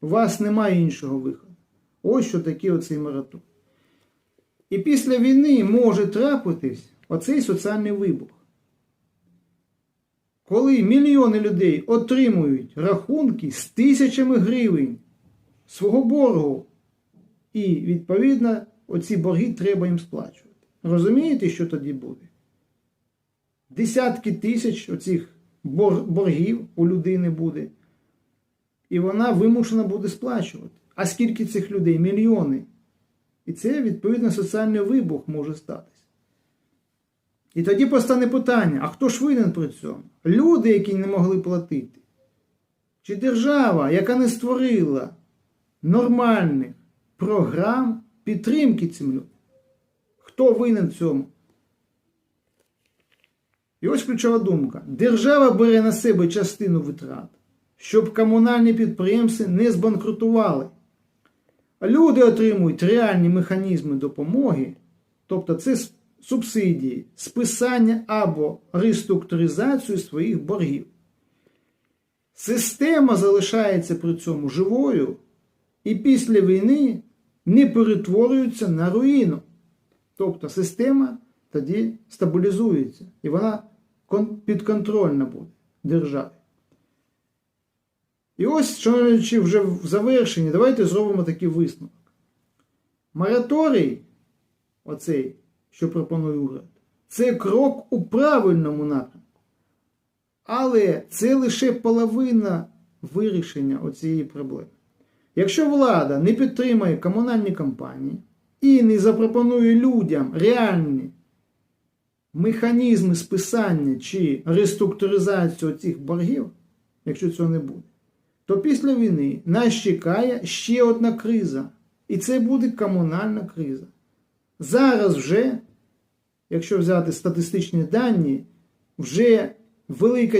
У вас немає іншого виходу. Ось що таке оцей маратон. І після війни може трапитись оцей соціальний вибух. Коли мільйони людей отримують рахунки з тисячами гривень свого боргу, і, відповідно, оці борги треба їм сплачувати. Розумієте, що тоді буде? Десятки тисяч оцих боргів у людини буде, і вона вимушена буде сплачувати. А скільки цих людей? Мільйони. І це, відповідно, соціальний вибух може статися. І тоді постане питання: а хто ж винен при цьому? Люди, які не могли платити? Чи держава, яка не створила нормальних програм підтримки цим людям? Хто винен в цьому? І ось ключова думка. Держава бере на себе частину витрат, щоб комунальні підприємства не збанкрутували. Люди отримують реальні механізми допомоги, тобто це субсидії, списання або реструктуризацію своїх боргів. Система залишається при цьому живою і після війни не перетворюється на руїну. Тобто система тоді стабілізується і вона підконтрольна буде державі. І ось, шановні, вже в завершенні, давайте зробимо такий висновок. Мораторій, оцей, що пропонує уряд, це крок у правильному напрямку. Але це лише половина вирішення оцієї проблеми. Якщо влада не підтримає комунальні компанії і не запропонує людям реальні механізми списання чи реструктуризацію цих боргів, якщо цього не буде, то після війни нас чекає ще одна криза. І це буде комунальна криза. Зараз вже, якщо взяти статистичні дані, вже велика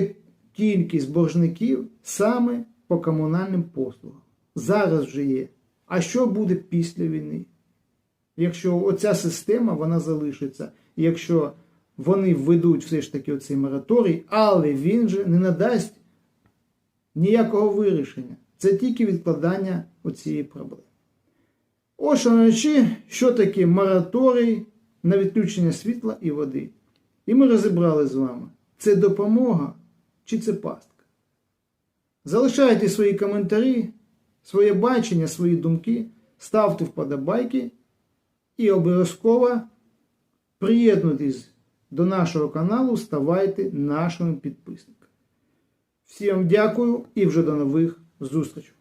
кількість боржників саме по комунальним послугам. Зараз вже є. А що буде після війни? Якщо оця система вона залишиться, якщо вони введуть все ж таки оцей мораторій, але він же не надасть ніякого вирішення. Це тільки відкладання оцієї проблеми. Ось, шановні, що таке мораторій на відключення світла і води. І ми розібрали з вами, це допомога чи це пастка. Залишайте свої коментарі, своє бачення, свої думки, ставте вподобайки і обов'язково приєднуйтесь до нашого каналу, ставайте нашими підписниками. Всім дякую і вже до нових зустрічей.